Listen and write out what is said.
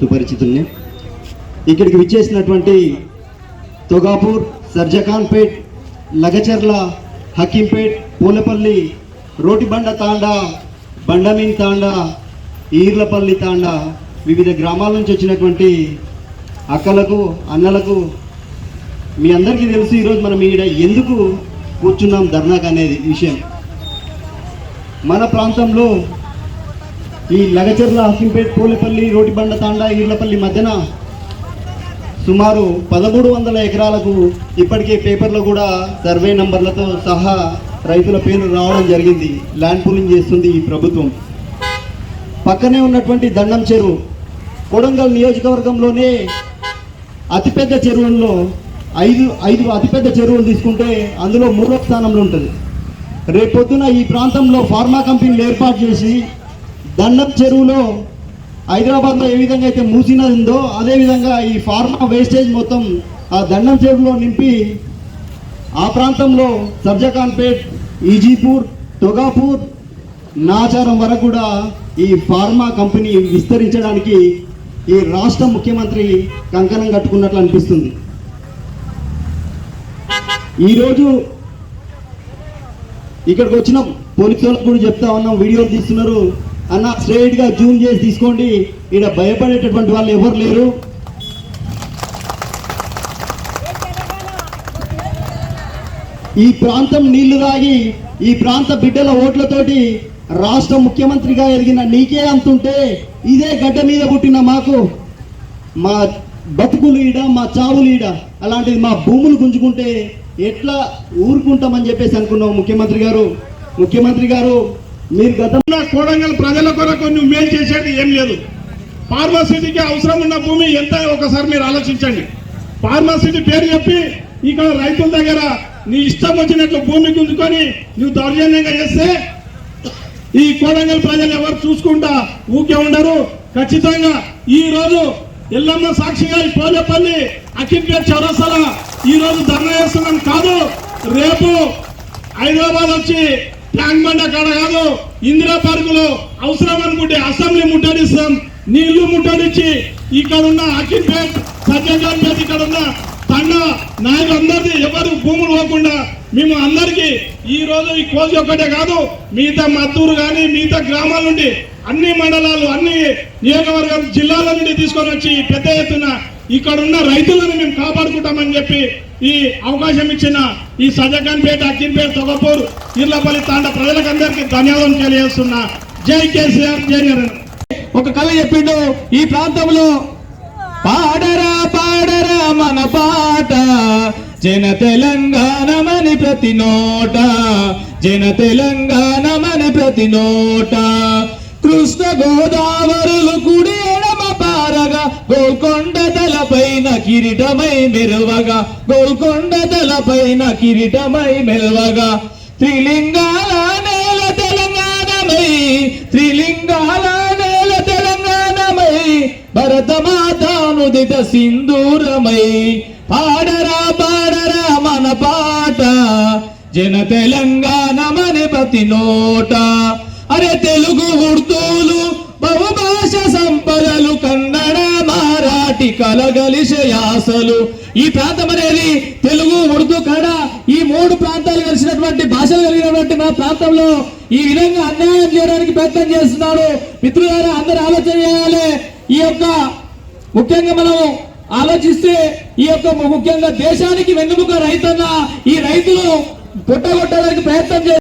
సుపరిచితుల్ని ఇక్కడికి విచ్చేసినటువంటి తొగాపూర్ సర్జఖాన్పేట్ లగచర్ల హకీంపేట్ పూలపల్లి రోటిబండ తాండా బండమీన్ తాండా ఈర్లపల్లి తాండా వివిధ గ్రామాల నుంచి వచ్చినటువంటి అక్కలకు అన్నలకు మీ అందరికీ తెలుసు ఈరోజు మనం ఈడ ఎందుకు కూర్చున్నాం ధర్నాకు అనేది విషయం. మన ప్రాంతంలో ఈ లగచర్ల హకింపేట్ పూలపల్లి రోటిబండ తాండా ఈర్లపల్లి మధ్యన సుమారు పదమూడు వందల ఎకరాలకు ఇప్పటికే పేపర్లో కూడా సర్వే నంబర్లతో సహా రైతుల పేర్లు రావడం జరిగింది. ల్యాండ్ పూలింగ్ చేస్తుంది ఈ ప్రభుత్వం. పక్కనే ఉన్నటువంటి దండం చెరువు కొడంగల్ నియోజకవర్గంలోనే అతిపెద్ద చెరువుల్లో ఐదు ఐదు అతిపెద్ద చెరువులు తీసుకుంటే అందులో మూడో స్థానంలో ఉంటుంది. రేపొద్దున ఈ ప్రాంతంలో ఫార్మా కంపెనీలు ఏర్పాటు చేసి దండం చెరువులో హైదరాబాద్లో ఏ విధంగా అయితే మూసినది ఉందో అదేవిధంగా ఈ ఫార్మా వేస్టేజ్ మొత్తం ఆ దండం చెరువులో నింపి ఆ ప్రాంతంలో సర్జఖాన్పేట్ ఈజీపూర్ తొగాపూర్ నాచారం వరకు కూడా ఈ ఫార్మా కంపెనీ విస్తరించడానికి ఈ రాష్ట్ర ముఖ్యమంత్రి కంకణం కట్టుకున్నట్లు అనిపిస్తుంది. ఈరోజు ఇక్కడికి వచ్చిన. పోలీసు వాళ్ళకు కూడా చెప్తా ఉన్నాం. వీడియోలు తీస్తున్నారు. అన్న స్ట్రైట్గా జూమ్ చేసి తీసుకోండి. ఇక్కడ భయపడేటటువంటి వాళ్ళు ఎవరు లేరు. ఈ ప్రాంతం నీళ్ళు తాగి ఈ ప్రాంత బిడ్డల ఓట్లతోటి రాష్ట్ర ముఖ్యమంత్రిగా ఎదిగిన నీకే అంతుంటే ఇదే గడ్డ మీద పుట్టిన మాకు మా బతుకులు ఈడ మా చావులు ఈడ అలాంటిది మా భూములు గుంజుకుంటే ఎట్లా ఊరుకుంటామని చెప్పేసి అనుకున్నాం ముఖ్యమంత్రి గారు. ముఖ్యమంత్రి గారు మీరు గతంలో కోడంగల్ ప్రజల కొరకు నువ్వు మేలు చేసేది ఏం లేదు. ఫార్మసిటీకి అవసరం ఉన్న భూమి ఎంత? ఒకసారి మీరు ఆలోచించండి. ఫార్మసిటీ పేరు చెప్పి ఇక్కడ రైతుల దగ్గర నీ ఇష్టం వచ్చినట్లు భూమి గుంజుకొని నువ్వు దౌర్జన్యంగా చేస్తే ఈ కోడంగల్ ప్రజలు ఎవరు చూసుకుంటా ఊకే ఉండరు. ఖచ్చితంగా ఈ రోజు ఎల్లమ్మ సాక్షిగా ఈ పోలేపల్లి అఖిల్పేట్ చౌరస్తాల ఈ రోజు ధర్నా చేస్తున్నాం. కాదు రేపు హైదరాబాద్ వచ్చి ట్యాంక్ కాడ కాదు ఇందిరా పార్కులో అవసరం అనుకుంటే అసెంబ్లీ ముట్టడిస్తాం నీళ్ళు ముట్టడిచ్చి ఇక్కడ ఉన్న అఖిల్పేట్ సత్యజాన్పేట్ ఇక్కడ ఉన్న తండ నాయకులందరిది ఎవరు భూములు పోకుండా మేము అందరికీ ఈ రోజు ఈ కోసి ఒక్కటే కాదు మిగతా మద్దూరు కానీ మిగతా గ్రామాల నుండి అన్ని మండలాలు అన్ని నియోజకవర్గం జిల్లాల నుండి తీసుకొని వచ్చి పెద్ద ఎత్తున ఇక్కడ ఉన్న రైతులను మేము కాపాడుకుంటామని చెప్పి ఈ అవకాశం ఇచ్చిన ఈ సజగాన్పేట అక్కిన్పేట తొగపూర్ ఇర్లపల్లి తాండ ప్రజలకందరికీ ధన్యవాదం తెలియజేస్తున్నా. జై కేసీఆర్ జై ఒక కళ చెప్పిండు ఈ ప్రాంతంలో పాడరా పాడరా మన పాట. జన తెలంగాణమని ప్రతి నోట. జన తెలంగాణమని ప్రతి నోట. కృష్ణ గోదావరులు కుడి గోల్కొండ తలపైన కిరీటమై మెరువగా గోల్కొండ తలపైన కిరీటమై మెరువగా త్రిలింగాల నేల తెలంగాణమై త్రిలింగాల నేల తెలంగాణమై భరతమాతానుదిత సింధూరమై. పాడరా పాడరా మన పాట జన తెలంగాణ తెలంగాణమని ప్రతి నోట. అరే తెలుగు ఉర్దూలు బహుభాష సంపదలు కన్నడ మారాఠి కలగలిసే ఈ ప్రాంతం అనేది తెలుగు ఉర్దూ కన్నడ ఈ మూడు ప్రాంతాలు కలిసినటువంటి భాషలు కలిగినటువంటి మా ప్రాంతంలో ఈ విధంగా అన్యాయం చేయడానికి ప్రయత్నం చేస్తున్నాడు. మిత్రులారా అందరూ ఆలోచన చేయాలి. ఈ యొక్క ముఖ్యంగా మనం ఆలోచిస్తే ఈ యొక్క ముఖ్యంగా దేశానికి వెన్నుముక రైతన్న ఈ రైతులు పుట్టగొట్టడానికి ప్రయత్నం చేస్తారు